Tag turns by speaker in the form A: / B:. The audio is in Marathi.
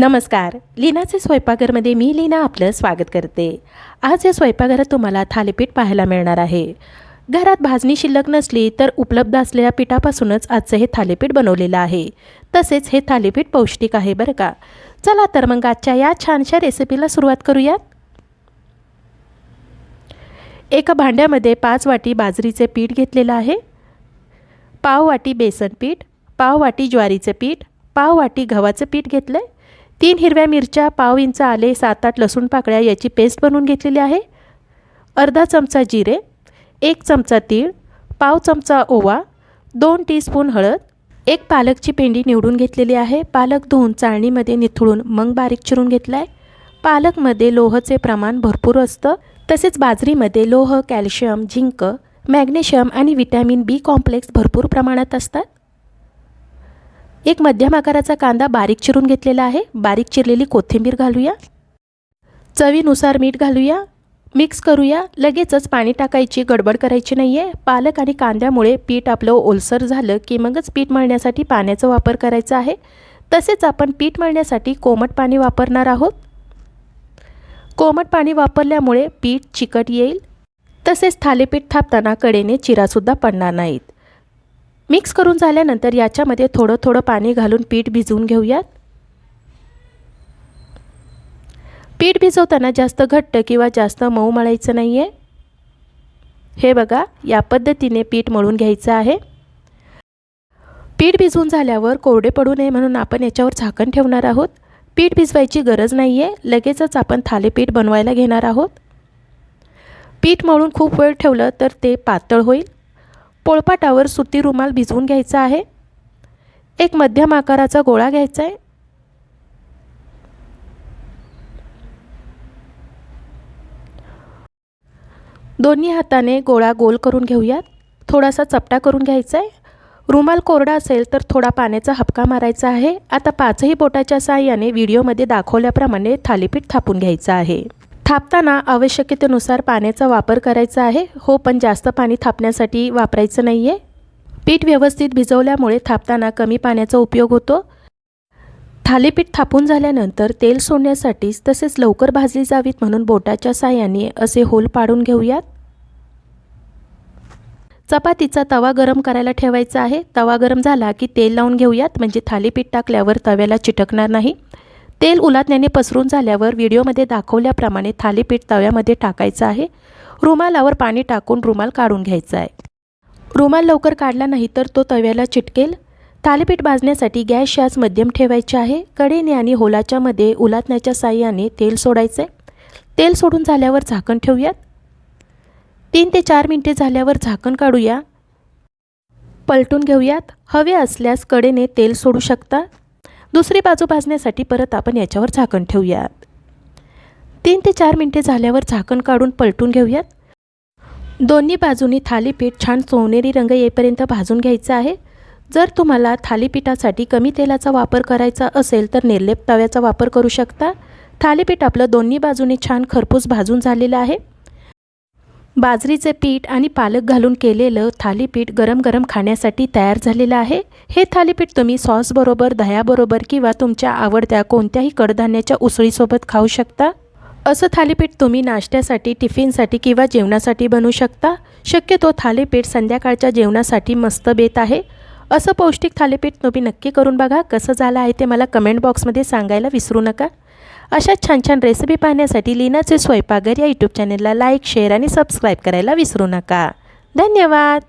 A: नमस्कार. लीनाचे स्वयंपाकघरमध्ये मी लीना आपलं स्वागत करते. आज या स्वयंपाकघरात तुम्हाला थालीपीठ पाहायला मिळणार आहे. घरात भाजणी शिल्लक नसली तर उपलब्ध असलेल्या पिठापासूनच आजचं हे थालीपीठ बनवलेलं आहे. तसेच हे थालीपीठ पौष्टिक आहे बरं का? चला तर मग आजच्या या छानशा रेसिपीला सुरुवात करूयात. एका भांड्यामध्ये पाच वाटी बाजरीचे पीठ घेतलेलं आहे. पाव वाटी बेसन पीठ पाव वाटी ज्वारीचं पीठ पाव वाटी गव्हाचं पीठ घेतलं आहे तीन हिरव्या मिरच्या पाव इंच आले सात आठ लसूण पाकळ्या याची पेस्ट बनवून घेतलेली आहे. अर्धा चमचा जिरे एक चमचा तीळ पाव चमचा ओवा दोन टीस्पून हळद एक पालकची पेंडी निवडून घेतलेली आहे. पालक धुवून चाळणीमध्ये निथळून मग बारीक चिरून घेतला आहे पालकमध्ये लोहचे प्रमाण भरपूर असतं. तसेच बाजरीमध्ये लोह कॅल्शियम झिंक मॅग्नेशियम आणि विटॅमिन बी कॉम्प्लेक्स भरपूर प्रमाणात असतात. एक मध्यम आकाराचा कांदा बारीक चिरून घेतलेला आहे. बारीक चिरलेली कोथिंबीर घालूया. चवीनुसार मीठ घालूया. मिक्स करूया. लगेचच पाणी टाकायची. गडबड करायची नाही आहे पालक आणि कांद्यामुळे पीठ आपलं ओलसर झालं की मगच पीठ मळण्यासाठी पाण्याचा वापर करायचा आहे. तसेच आपण पीठ मळण्यासाठी कोमट पाणी वापरणार आहोत. कोमट पाणी वापरल्यामुळे पीठ चिकट येईल. तसेच थालीपीठ थापताना कडेने चिरासुद्धा पडणार नाहीत. मिक्स करून झाल्यानंतर याच्यामध्ये थोडं थोडं पाणी घालून पीठ भिजवून घेऊयात. पीठ भिजवताना जास्त घट्ट किंवा जास्त मऊ मळायचं नाही आहे हे बघा या पद्धतीने पीठ मळून घ्यायचं आहे. पीठ भिजवून झाल्यावर कोरडे पडू नये म्हणून आपण याच्यावर झाकण ठेवणार आहोत. पीठ भिजवायची गरज नाही आहे लगेचच आपण थालीपीठ बनवायला घेणार आहोत. पीठ मळून खूप वेळ ठेवलं तर ते पातळ होईल. पोळपाटावर सुती रुमाल भिजवून घ्यायचा आहे. एक मध्यम आकाराचा गोळा घ्यायचा आहे. दोन्ही हाताने गोळा गोल करून घेऊयात. थोडासा चपटा करून घ्यायचा आहे. रुमाल कोरडा असेल तर थोडा पाण्याचा हपका मारायचा आहे. आता पाचही बोटाच्या साह्याने व्हिडिओमध्ये दाखवल्याप्रमाणे थालीपीठ थापून घ्यायचं आहे. थापताना आवश्यकतेनुसार पाण्याचा वापर करायचा आहे. हो पण जास्त पाणी थापण्यासाठी वापरायचं नाही आहे पीठ व्यवस्थित भिजवल्यामुळे थापताना कमी पाण्याचा उपयोग होतो. थालीपीठ थापून झाल्यानंतर तेल सोडण्यासाठीच तसेच लवकर भाजली जावीत म्हणून बोटाच्या साह्याने असे होल पाडून घेऊयात. चपातीचा तवा गरम करायला ठेवायचा आहे. तवा गरम झाला की तेल लावून घेऊयात. म्हणजे थालीपीठ टाकल्यावर तव्याला चिटकणार नाही. तेल उलाटण्याने पसरून झाल्यावर व्हिडिओमध्ये दाखवल्याप्रमाणे थालीपीठ तव्यामध्ये टाकायचं आहे. रुमालावर पाणी टाकून रुमाल काढून घ्यायचा आहे. रुमाल लवकर काढला नाही तर तो तव्याला चिटकेल. थालीपीठ भाजण्यासाठी गॅस शास मध्यम ठेवायचे आहे. कडेने आणि होलाच्या मध्ये उलाटण्याच्या साह्याने तेल सोडायचं आहे तेल सोडून झाल्यावर झाकण ठेवूयात. तीन ते चार मिनटे झाल्यावर झाकण काढूया. पलटून घेऊयात. हवे असल्यास कडेने तेल सोडू शकता. दुसरी बाजू भाजण्यासाठी परत आपण याच्यावर झाकण ठेवूयात. तीन ते चार मिनटे झाल्यावर झाकण काढून पलटून घेऊयात. दोन्ही बाजूनी थालीपीठ छान सोनेरी रंग येईपर्यंत भाजून घ्यायचं आहे. जर तुम्हाला थालीपीठासाठी कमी तेलाचा वापर करायचा असेल तर निर्लेप तव्याचा वापर करू शकता. थालीपीठ आपलं दोन्ही बाजूने छान खरपूस भाजून झालेलं आहे. बाजरीचे पीठ आणि पालक घालून केलेलं थालीपीठ गरम गरम खाण्यासाठी तयार झालेलं आहे. हे थालीपीठ तुम्ही सॉसबरोबर दह्याबरोबर किंवा तुमच्या आवडत्या कोणत्याही कडधान्याच्या उसळीसोबत खाऊ शकता. असं थालीपीठ तुम्ही नाश्त्यासाठी टिफिनसाठी किंवा जेवणासाठी बनवू शकता. शक्यतो थालीपीठ संध्याकाळच्या जेवणासाठी मस्त बेत आहे. असं पौष्टिक थालीपीठ तुम्ही नक्की करून बघा. कसं झालं आहे ते मला कमेंट बॉक्समध्ये सांगायला विसरू नका. अशा छान छान रेसिपी पाहण्यासाठी लीनाचे स्वयंपाकघर या यूट्यूब चॅनलला लाईक शेअर आणि सबस्क्राईब करायला विसरू नका. धन्यवाद!